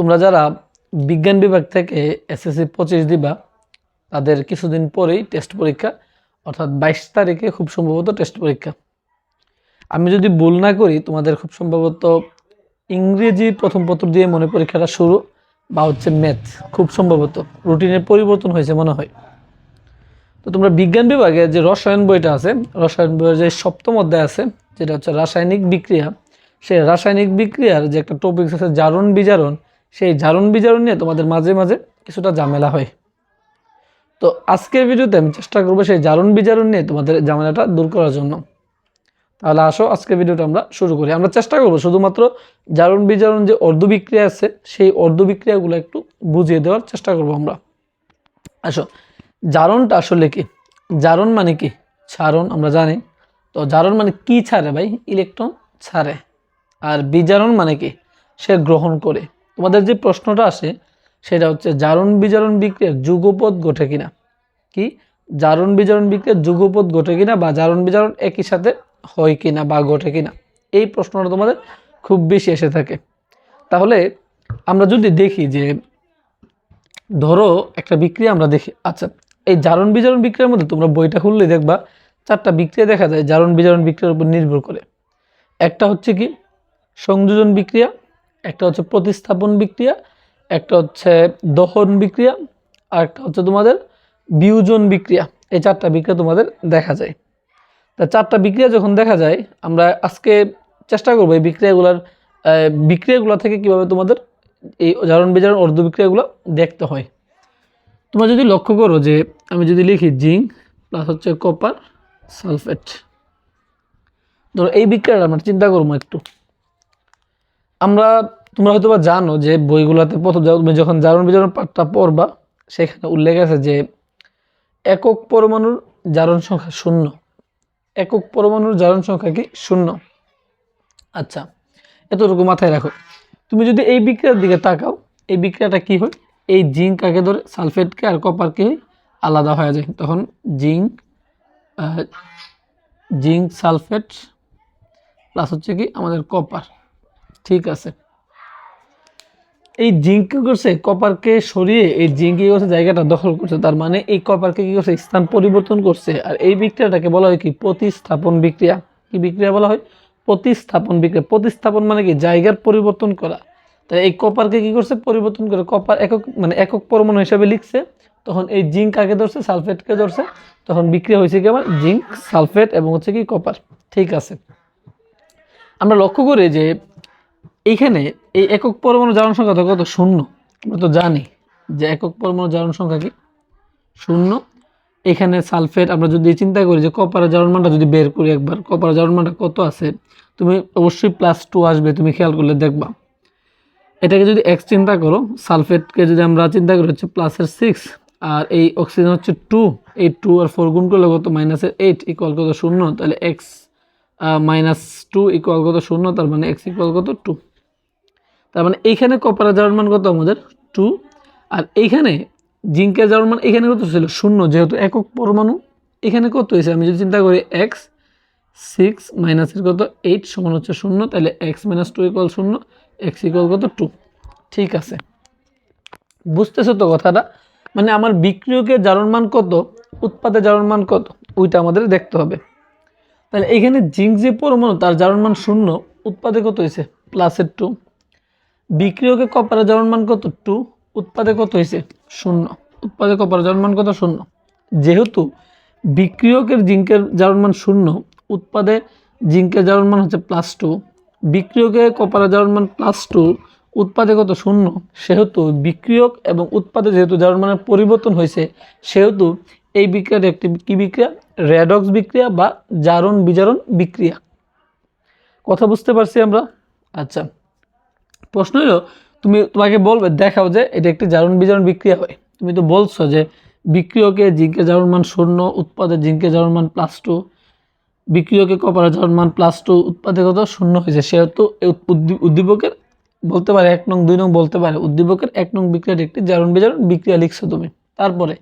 তোমরা যারা বিজ্ঞান বিভাগ থেকে এসএসসি পঁচিশ দিবা, তাদের কিছুদিন পরেই টেস্ট পরীক্ষা, অর্থাৎ বাইশ তারিখে খুব সম্ভবত টেস্ট পরীক্ষা। আমি যদি ভুল না করি, তোমাদের খুব সম্ভবত ইংরেজি প্রথম পত্র দিয়ে মনে পরীক্ষাটা শুরু, বা হচ্ছে ম্যাথ খুব সম্ভবত। রুটিনের পরিবর্তন হয়েছে মনে হয়। তো তোমরা বিজ্ঞান বিভাগে যে রসায়ন বইটা আছে, রসায়ন বইয়ের যে সপ্তম অধ্যায় আছে, যেটা হচ্ছে রাসায়নিক বিক্রিয়া, সেই রাসায়নিক বিক্রিয়ার যে একটা টপিক আছে জারণ বিজারণ সেই জারণ বিজারণ নিয়ে তোমাদের মাঝে মাঝে কিছুটা ঝামেলা হয়। তো আজকের ভিডিওতে আমি চেষ্টা করব সেই জারণ বিজারণ নিয়ে তোমাদের ঝামেলাটা দূর করার জন্য। তাহলে আসো, আজকের ভিডিওটা আমরা শুরু করি। আমরা চেষ্টা করব শুধুমাত্র জারণ বিজারণ যে অর্ধ বিক্রিয়া আছে, সেই অর্ধ বিক্রিয়াগুলো একটু বুঝিয়ে দেওয়ার চেষ্টা করব আমরা। আসো জারণটা আসলে কি? জারণ মানে কি? ছারণ আমরা জানি। তো জারণ মানে কি ছাড়ে ভাই? ইলেকট্রন ছাড়ে। আর বিজারণ মানে কি? সে গ্রহণ করে। তোমাদের যে প্রশ্নটা আসে, সেটা হচ্ছে, জারণ বিজারণ বিক্রিয়ার যুগপদ ঘটে কিনা? কি? জারণ বিজারণ বিক্রিয়ার যুগপদ ঘটে কিনা বা জারণ বিজারণ একই সাথে হয় কিনা বা ঘটে কিনা? এই প্রশ্নটা তোমাদের খুব বেশি এসে থাকে। তাহলে আমরা যদি দেখি যে, ধরো একটা বিক্রিয়া আমরা দেখি। আচ্ছা এই জারণ বিজারণ বিক্রিয়ার মধ্যে তোমরা বইটা খুললে দেখবা, চারটা বিক্রিয়া দেখা যায় জারণ বিজারণ বিক্রিয়ার উপর নির্ভর করে। একটা হচ্ছে কি, সংযোজন বিক্রিয়া একটা হচ্ছে প্রতিস্থাপন বিক্রিয়া, একটা হচ্ছে দহন বিক্রিয়া, আর একটা হচ্ছে তোমাদের বিয়োজন বিক্রিয়া। এই চারটা বিক্রিয়া তোমাদের দেখা যায়। তা চারটা বিক্রিয়া যখন দেখা যায়, আমরা আজকে চেষ্টা করব এই বিক্রিয়াগুলোর বিক্রিয়াগুলো থেকে কীভাবে তোমাদের এই জারণ বিজারণ, অর্ধ বিক্রিয়াগুলো দেখতে হয়। তোমরা যদি লক্ষ্য করো যে, আমি যদি লিখি জিঙ্ক প্লাস হচ্ছে কপার সালফেট ধরো এই বিক্রিয়াটা আমরা চিন্তা করব একটু। আমরা, তোমরা হয়তো বা জানো যে বইগুলোতে প্রথম তুমি যখন জারণ বিজারণ পাঠটা পড়বা, সেখানে উল্লেখ আছে যে একক পরমাণুর জারণ সংখ্যা শূন্য। একক পরমাণুর জারণ সংখ্যা কি? শূন্য। আচ্ছা এতটুকু মাথায় রাখো। তুমি যদি এই বিক্রিয়ার দিকে তাকাও, এই বিক্রিয়াটা কি হয়? এই জিঙ্ক কাকে ধরে? সালফেটকে আর কপারকে আলাদা হয়ে যায়। তখন জিঙ্ক জিঙ্ক সালফেট, প্লাস হচ্ছে কি? আমাদের কপার। ঠিক আছে। এই জিঙ্ক কি করছে? কপারকে সরিয়ে এই জিঙ্ক কি করছে? জায়গাটা দখল করছে। তার মানে এই কপারকে কি করছে? স্থান পরিবর্তন করছে। আর এই বিক্রিয়াটাকে বলা হয় কি? প্রতিস্থাপন বিক্রিয়া। কি বিক্রিয়া বলা হয়? প্রতিস্থাপন বিক্রিয়া। প্রতিস্থাপন মানে কি? জায়গার পরিবর্তন করা। তাই এই কপারকে কি করছে? পরিবর্তন করে কপার একক মানে একক পরমাণু হিসাবে লিখছে। তখন এই জিঙ্ক আগে ধরছে? সালফেটকে ধরছে। তখন বিক্রিয়া হয়েছে কি আমার? জিঙ্ক, সালফেট এবং হচ্ছে কি কপার। ঠিক আছে। আমরা লক্ষ্য করি যে এইখানে এই একক পরমাণু জারণ সংখ্যা তো কত? শূন্য। আমরা তো জানি যে একক পরমাণু জারণ সংখ্যা কি? শূন্য। এখানে সালফেট, আমরা যদি চিন্তা করি যে কপারের জারণ মানটা যদি বের করি একবার, কপারের জারণ মানটা কত আছে? তুমি অবশ্যই প্লাস টু আসবে, তুমি খেয়াল করলে দেখবা। এটাকে যদি এক্স চিন্তা করো, সালফেটকে যদি আমরা চিন্তা করি হচ্ছে প্লাসের সিক্স আর এই অক্সিজেন হচ্ছে টু এই টু আর ফোর গুণ করলে কত? মাইনাসের এইট ইকুয়াল কত? শূন্য। তাহলে এক্স মাইনাস টু ইকুয়াল কত? শূন্য, তার মানে এক্স ইকুয়াল কত? টু তার মানে এইখানে কপারের জারণ মান কত আমাদের? টু আর এইখানে জিঙ্কের জারণ মান এখানে কত ছিল? শূন্য, যেহেতু একক পরমাণু। এখানে কত হয়েছে? আমি যদি চিন্তা করি এক্স সিক্স মাইনাসের কত? এইট সমান হচ্ছে শূন্য, তাহলে এক্স মাইনাস টু ইকুয়াল শূন্য এক্স ইকুয়াল কত? টু ঠিক আছে। বুঝতেছো তো কথাটা? মানে আমার বিক্রিয়কের জারণ মান কত? উৎপাদের জারণ মান কত? ওইটা আমাদের দেখতে হবে। তাহলে এখানে জিঙ্ক যে পরমাণু, তার জারণ মান শূন্য, উৎপাদে কত হয়েছে? প্লাসের টু বিক্রিয়কে কপারের জারণ মান কত? টু। উৎপাদে কত হয়েছে শূন্য। উৎপাদে কপারের জারণ মান কত? শূন্য। যেহেতু বিক্রিয়কের জিঙ্কের জারণ মান শূন্য, উৎপাদে জিঙ্কের জারণ মান হচ্ছে প্লাস টু বিক্রিয়কে কপারের জারণ মান প্লাস টু উৎপাদে কত? শূন্য। সেহেতু বিক্রিয়ক এবং উৎপাদে যেহেতু জারণ মানের পরিবর্তন হয়েছে সেহেতু এই বিক্রিয়ার একটি কী বিক্রিয়া? রেডক্স বিক্রিয়া বা জারণ বিজারণ বিক্রিয়া। কথা বুঝতে পারছি আমরা? আচ্ছা। প্রশ্ন হলো তুমি তোমাকে বলবে, দেখাও যে এটা একটি জারণ বিজারণ বিক্রিয়া হয়। তুমি তো বলছো যে বিক্রিয়কে জিঙ্কে জারণ মান শূন্য, উৎপাদে জিঙ্কে জারণ মান প্লাস টু বিক্রিয়কে কপারের জারণ মান প্লাস টু উৎপাদে কত শূন্য হয়েছে? সেহেতু উদ্দীপকের বলতে পারে, এক নং, দুই নং বলতে পারে। উদ্দীপকের এক নং বিক্রিয়ার একটি জারণ বিজারণ বিক্রিয়া লিখছো তুমি। তারপরে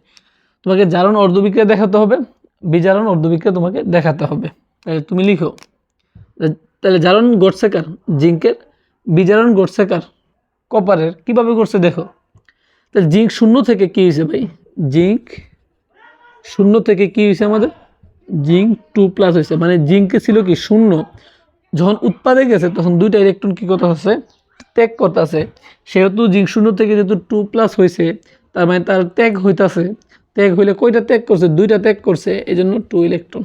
তোমাকে জারণ অর্ধ বিক্রিয়া দেখাতে হবে, বিজারণ অর্ধ বিক্রিয়া তোমাকে দেখাতে হবে। তাহলে তুমি লিখো তাহলে জারণ ঘটছে কার? জিঙ্কের বিজারণ ঘটছে কার? কপারের। কীভাবে করছে দেখো। তাহলে জিঙ্ক শূন্য থেকে কি হয়েছে ভাই? জিঙ্ক শূন্য থেকে কি হয়েছে আমাদের? জিঙ্ক টু প্লাস হয়েছে। মানে জিঙ্কে ছিল কি শূন্য। যখন উৎপাদে গেছে, তখন দুইটা ইলেকট্রন কি কথা আছে? ত্যাগ করতেছে। সেহেতু জিঙ্ক শূন্য থেকে যেহেতু টু প্লাস হয়েছে, তার মানে তার ত্যাগ হইতাছে। ত্যাগ হইলে কয়টা ত্যাগ করছে? দুইটা ত্যাগ করছে এই জন্য টু ইলেকট্রন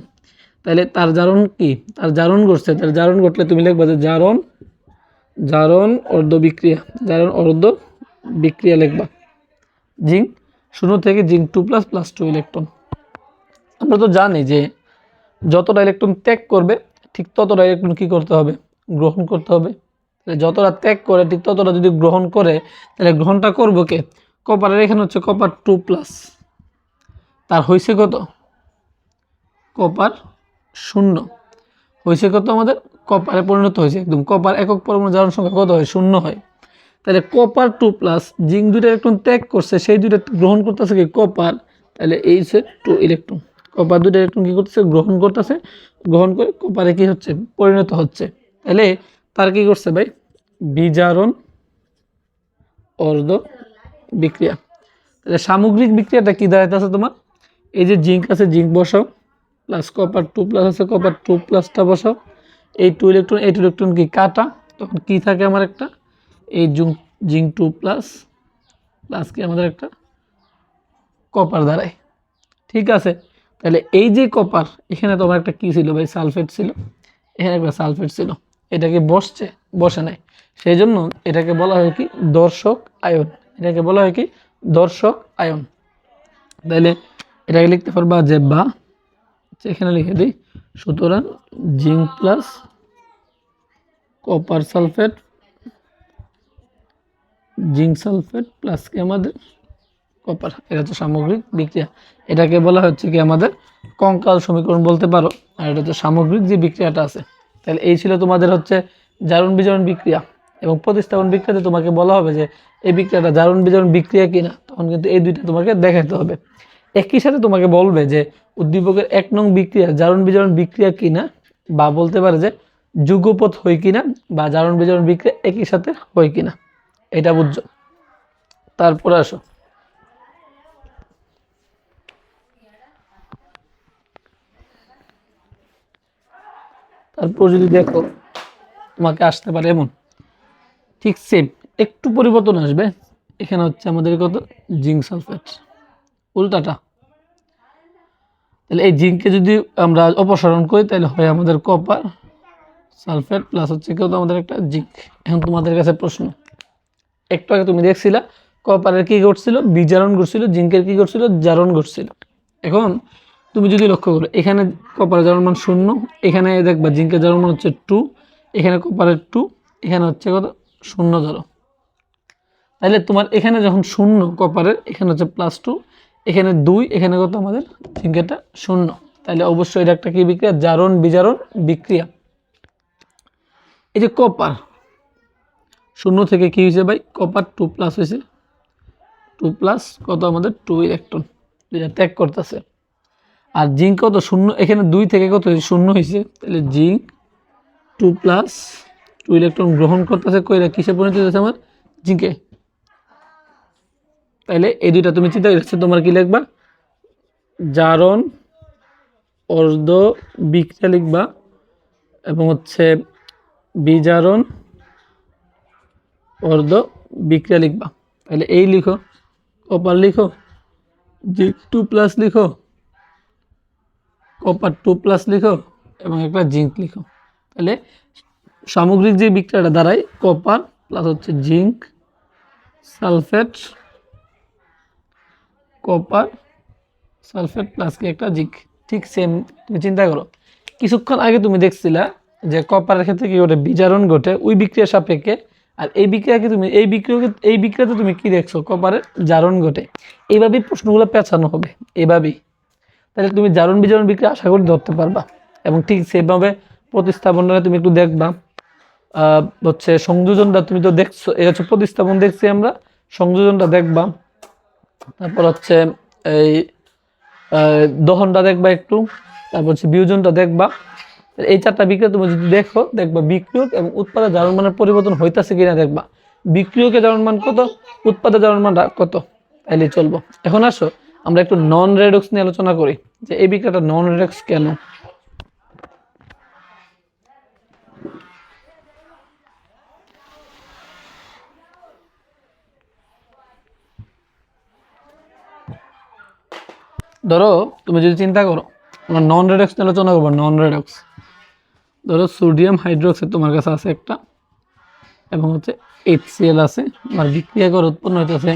তাহলে তার জারণ কি? তার জারণ ঘটছে। তার জারণ ঘটলে তুমি লিখবা যে জারণ জারণ, অর্ধ বিক্রিয়া। জারণ, অর্ধ বিক্রিয়া লিখবা। জিঙ্ক শূন্য থেকে zinc two plus plus two electron আমরা তো জানি যে যতটা ইলেকট্রন ত্যাগ করবে, ঠিক ততটা ইলেকট্রন কী করতে হবে? গ্রহণ করতে হবে। যতটা ত্যাগ করে, ঠিক ততটা যদি গ্রহণ করে, তাহলে গ্রহণটা করব কে? কপারের এখানে হচ্ছে কপার টু প্লাস তার হয়েছে কত? কপার শূন্য। হয়েছে কত আমাদের? কপারে পরিণত হয়েছে, একদম কপার একক পরমাণু জারণ সংখ্যা কত হয়? শূন্য হয়। তাহলে কপার টু প্লাস জিঙ্ক দুইটা ইলেকট্রন ত্যাগ করছে, সেই দুইটা গ্রহণ করতেছে কি কপার তাহলে এই হচ্ছে টু ইলেকট্রন কপার দুইটা ইলেকট্রন কী করতেছে? গ্রহণ করতেছে। গ্রহণ করে কপারে কি হচ্ছে? পরিণত হচ্ছে। তাহলে তার কি করছে ভাই? বিজারণ অর্ধ বিক্রিয়া তাহলে সামগ্রিক বিক্রিয়াটা কি দাঁড়াইতেছে তোমার? এই যে জিঙ্ক আছে জিঙ্ক বসাও প্লাস কপার টু প্লাস আছে কপার টু প্লাসটা বসাও। এই টু ইলেকট্রন এই টু ইলেকট্রন কি কাটা? তখন কি থাকে আমার একটা? এই জুং জিঙ্ক টু প্লাস প্লাস কি আমাদের একটা? কপার দাঁড়ায়। ঠিক আছে? তাহলে এই যে কপার এখানে তোমার একটা কি ছিল ভাই? সালফেট ছিল। এখানে একটা সালফেট ছিল। এটা কি বসছে? বসে নাই। সেই জন্য এটাকে বলা হয় কি? দর্শক আয়ন। এটাকে বলা হয় কি? দর্শক আয়ন। তাহলে এটাকে লিখতে পারবা যে বা এখানে লিখে দিই। সুতরাং zinc plus copper sulphate, zinc sulphate plus কি আমাদের? কপার, এটা হচ্ছে সামগ্রিক বিক্রিয়া। এটাকে বলা হচ্ছে কি আমাদের কঙ্কাল সমীকরণ বলতে পারো, আর এটা হচ্ছে সামগ্রিক যে বিক্রিয়াটা আছে। তাহলে এই ছিল তোমাদের হচ্ছে জারণ বিজারণ বিক্রিয়া। এবং প্রতিস্থাপন বিক্রিয়াতে তোমাকে বলা হবে যে, এই বিক্রিয়াটা জারণ বিজারণ বিক্রিয়া কিনা? তখন কিন্তু এই দুইটা তোমাকে দেখাতে হবে। একই সাথে তোমাকে বলবে যে উদ্দীপকের এক নং বিক্রিয়া জারণ বিজারণ বিক্রিয়া কিনা বা বলতে পারে যে যুগপথ হয় কিনা বা জারণ বিজারণ বিক্রিয়া একই সাথে হয় কিনা, এটা বুঝছ? তারপরে আসো। তারপর যদি দেখো, তোমাকে আসতে পারে এমন। ঠিক সেম একটু পরিবর্তন আসবে। এখানে হচ্ছে আমাদের কত? Zinc sulphate. উল্টাটা। তাহলে এই জিঙ্ককে যদি আমরা অপসারণ করি, তাহলে হয় আমাদের কপার সালফেট প্লাস হচ্ছে কেউ তো আমাদের একটা জিঙ্ক। এখন তোমাদের কাছে প্রশ্ন। একটু আগে তুমি দেখছিলা কপারের কী ঘটছিল? বিজারণ ঘটছিল, জিঙ্কের কী ঘটছিল? জারণ ঘটছিল। এখন তুমি যদি লক্ষ্য করো, এখানে কপারের জারণ মান শূন্য, এখানে দেখবা জিঙ্কের জারণ মান হচ্ছে টু এখানে কপারের টু এখানে হচ্ছে কত? শূন্য ধরো। তাহলে তোমার এখানে যখন শূন্য কপারের এখানে হচ্ছে প্লাস টু এখানে দুই, এখানে কত আমাদের? জিঙ্কেরটা শূন্য। তাহলে অবশ্যই এটা একটা কি বিক্রিয়া? জারণ, বিজারণ, বিক্রিয়া। এই যে কপার শূন্য থেকে কি হয়েছে ভাই? কপার টু প্লাস হয়েছে। টু প্লাস কত আমাদের? টু ইলেকট্রন যেটা ত্যাগ করতেছে। আর জিঙ্ক কত? শূন্য, এখানে দুই থেকে কত? শূন্য হয়েছে। তাহলে zinc two plus two electron গ্রহণ করতেছে কইরা কিসে পরিণত হয়েছে আমার? জিঙ্কে তাইলে এই দুইটা তুমি চিন্তা করছ তোমার কি লিখবা? জারণ, অর্ধ, বিক্রিয়া লিখবা, এবং হচ্ছে বিজারণ, অর্ধ, বিক্রিয়া লিখবা। তাহলে এই লিখো কপার লিখো জি টু প্লাস লিখো কপার টু প্লাস লিখো, এবং একটা জিঙ্ক লিখো। তাহলে সামগ্রিক যে বিক্রিয়াটা দাঁড়ায় কপার প্লাস হচ্ছে zinc, sulphate copper sulphate plus কি একটা জিক ঠিক সেম তুমি চিন্তা করো। কিছুক্ষণ আগে তুমি দেখছিলা যে কপারের ক্ষেত্রে কি ঘটে? বিজারণ ঘটে ওই বিক্রিয়া সাপেক্ষে। আর এই বিক্রিয়াকে তুমি, এই বিক্রিয়াকে এই বিক্রিয়াতে তুমি কি দেখছ? কপারের জারণ ঘটে। এইভাবেই প্রশ্নগুলো পেঁচানো হবে। এভাবেই। তাহলে তুমি জারণ বিজারণ বিক্রিয়া আশা করি ধরতে পারবা। এবং ঠিক সেভাবে প্রতিস্থাপনটা তুমি একটু দেখবা। হচ্ছে সংযোজনটা তুমি তো দেখছ এটা হচ্ছে প্রতিস্থাপন দেখছি আমরা। সংযোজনটা দেখবা। তারপর হচ্ছে এই দহনটা দেখবা একটু, তারপর হচ্ছে বিয়োজনটা দেখবা। এই চারটা বিক্রিয়া তুমি যদি দেখো, দেখবা বিক্রিয়ক এবং উৎপাদন জারণ মানের পরিবর্তন হইতেছে কিনা দেখবা। বিক্রিয়কে জারণ মান কত উৎপাদন জারণ মান কত? তাইলে চলবো। এখন আসো, আমরা একটু নন রেডক্স নিয়ে আলোচনা করি, যে এই বিক্রিয়াটা নন রেডক্স কেন? ধরো, তুমি যদি চিন্তা করো, আমরা নন রেডক্স আলোচনা করব নন রেডক্স ধরো সোডিয়াম হাইড্রোক্সাইড তোমার কাছে আছে একটা, এবং হচ্ছে এইচসিএল আছে আর বিক্রিয়া করে উৎপন্ন হইতেছে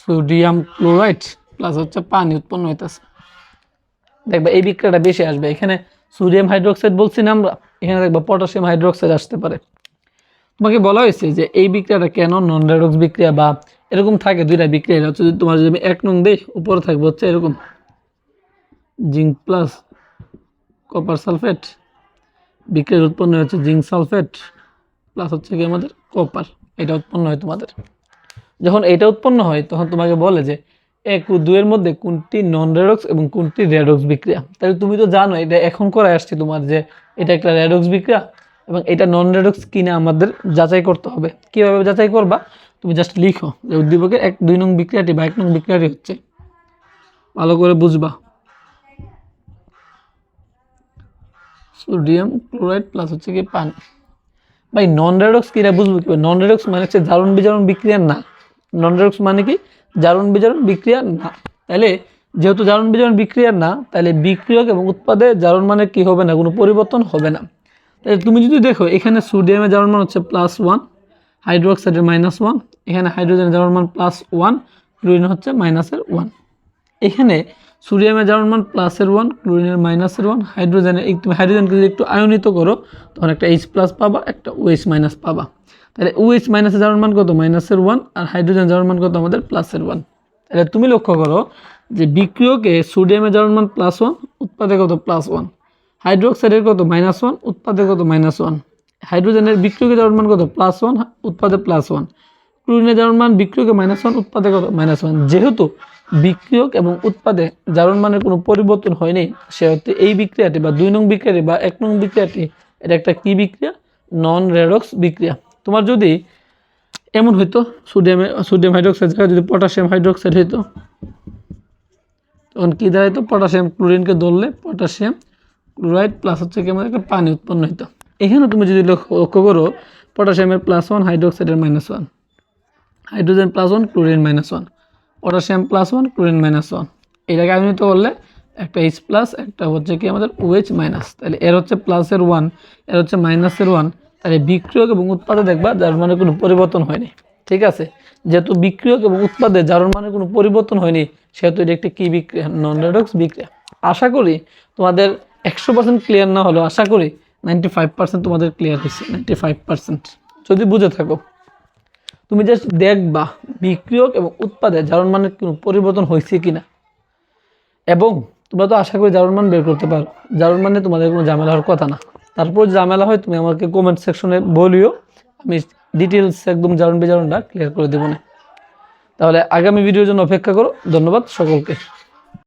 সোডিয়াম ক্লোরাইড প্লাস হচ্ছে পানি উৎপন্ন হইতেছে। দেখবা, এই বিক্রিয়াটা বেশি আসবে। এখানে সোডিয়াম হাইড্রোক্সাইড বলছি না আমরা, এখানে দেখবা পটাশিয়াম হাইড্রোক্সাইড আসতে পারে। তোমাকে বলা হয়েছে যে এই বিক্রিয়াটা কেন নন রেডক্স বিক্রিয়া বা এরকম থাকে দুইটা বিক্রিয়া হচ্ছে তোমার যদি আমি এক নং দিই, উপরে থাকবে হচ্ছে এরকম জিঙ্ক প্লাস কপার সালফেট বিক্রিয়ার উৎপন্ন হচ্ছে জিঙ্ক সালফেট প্লাস হচ্ছে কি আমাদের কপার এটা উৎপন্ন হয় তোমাদের। যখন এটা উৎপন্ন হয়, তখন তোমাকে বলে যে এক ও দুয়ের মধ্যে কোনটি নন রেডক্স এবং কোনটি রেডক্স বিক্রিয়া। তাহলে তুমি তো জানো, এটা এখন করে আসছে তোমার যে এটা একটা রেডক্স বিক্রিয়া এবং এটা নন রেডক্স কিনা আমাদের যাচাই করতে হবে। কীভাবে যাচাই করবা? তুমি জাস্ট লিখো যে উদ্দীপকের এক দুই নং বিক্রিয়াটি বা এক নং বিক্রিয়াটি হচ্ছে। ভালো করে বুঝবা। সোডিয়াম ক্লোরাইড প্লাস হচ্ছে কি পানি। ভাই নন রেডক্স কিরা বুঝব কি? নন রেডক্স মানে হচ্ছে জারণ বিজারণ বিক্রিয়া না। নন রেডক্স মানে কি? জারণ বিজারণ বিক্রিয়া না। তাহলে যেহেতু জারণ বিজারণ বিক্রিয়া না তাহলে বিক্রিয়ক এবং উৎপাদে জারণ মানে কি হবে না? কোনো পরিবর্তন হবে না। তাহলে তুমি যদি দেখো, এখানে সোডিয়ামের জারণ মান হচ্ছে প্লাস ওয়ান হাইড্রোক্সাইডের মাইনাস ওয়ান এখানে হাইড্রোজেনের জারণ মান প্লাস ওয়ান ক্লোরিন হচ্ছে মাইনাসের ওয়ান এখানে সোডিয়ামের জারণ মান প্লাসের ওয়ান ক্লোরিনের মাইনাসের ওয়ান হাইড্রোজেনের একটু হাইড্রোজেনকে যদি একটু আয়নিত করো, তখন একটা এইচ প্লাস পাবা, একটা ওএইচ মাইনাস পাবা। তাহলে ওএইচ মাইনাসের জারণ মান কত? মাইনাসের ওয়ান আর হাইড্রোজেন জারণ মান কত? আমাদের প্লাসের ওয়ান তাহলে তুমি লক্ষ্য করো যে বিক্রিয়কে সোডিয়ামের জারণ মান প্লাস ওয়ান উৎপাদে কত? প্লাস ওয়ান হাইড্রোক্সাইডের কত? মাইনাস ওয়ান উৎপাদে কত? মাইনাস ওয়ান হাইড্রোজেনের বিক্রিয়কে জারণ মান কত? প্লাস ওয়ান, উৎপাদে প্লাস ওয়ান। ক্লোরিনের জারণ মান বিক্রিয়কে মাইনাস ওয়ান, উৎপাদে কত? Minus one. যেহেতু বিক্রিয়ক এবং উৎপাদে জারণ মানের কোনো পরিবর্তন হয়নি, সেহেতু এই বিক্রিয়াটি বা দুই নং বিক্রিয়াটি বা এক নং বিক্রিয়াটি, এটা একটা কি বিক্রিয়া? নন রেডক্স বিক্রিয়া। তোমার যদি এমন হইতো, সোডিয়ামে, সোডিয়াম হাইড্রোক্সাইড জায়গায় যদি পটাশিয়াম হাইড্রোক্সাইড হইতো, তখন কী দাঁড়াইতো? পটাশিয়াম ক্লোরিনকে ধরলে পটাশিয়াম ক্লোরাইড প্লাস হচ্ছে কি? আমাদের একটা পানি উৎপন্ন হইতো। এখানে তুমি যদি লক্ষ্য করো পটাশিয়ামের plus one হাইড্রোক্সাইডের minus one hydrogen plus one chlorine minus one potassium plus one chlorine minus one এটাকে আয়নিত করলে একটা এইচ প্লাস একটা হচ্ছে কি আমাদের ওএইচ মাইনাস তাহলে এর হচ্ছে প্লাসের ওয়ানের হচ্ছে মাইনাসের ওয়ান তাহলে বিক্রিয়ক এবং উৎপাদে দেখবা যার মানে কোনো পরিবর্তন হয়নি। ঠিক আছে? যেহেতু বিক্রিয়ক এবং উৎপাদে যার মানে কোনো পরিবর্তন হয়নি, সেহেতু এটা একটি কী বিক্রিয়া? নন রেডক্স বিক্রিয়া। আশা করি তোমাদের একশো পার্সেন্ট ক্লিয়ার না হলেও আশা করি নাইনটি ফাইভ পার্সেন্ট তোমাদের ক্লিয়ার হয়েছে নাইনটি ফাইভ পার্সেন্ট যদি বুঝে থাকো, তুমি জাস্ট দেখবা বিক্রিয়ক এবং উৎপাদে জারণ মানের কোনো পরিবর্তন হয়েছে কিনা। এবং তোমরা তো আশা করি জারণ মান বের করতে পারো। জারণ মানে তোমাদের কোনো ঝামেলা হওয়ার কথা না। তারপর ঝামেলা হয়, তুমি আমাকে কমেন্ট সেকশনে বলিও, আমি ডিটেলস একদম জারণ বিজারণটা ক্লিয়ার করে দেবো না। তাহলে আগামী ভিডিওর জন্য অপেক্ষা করো। ধন্যবাদ সকলকে।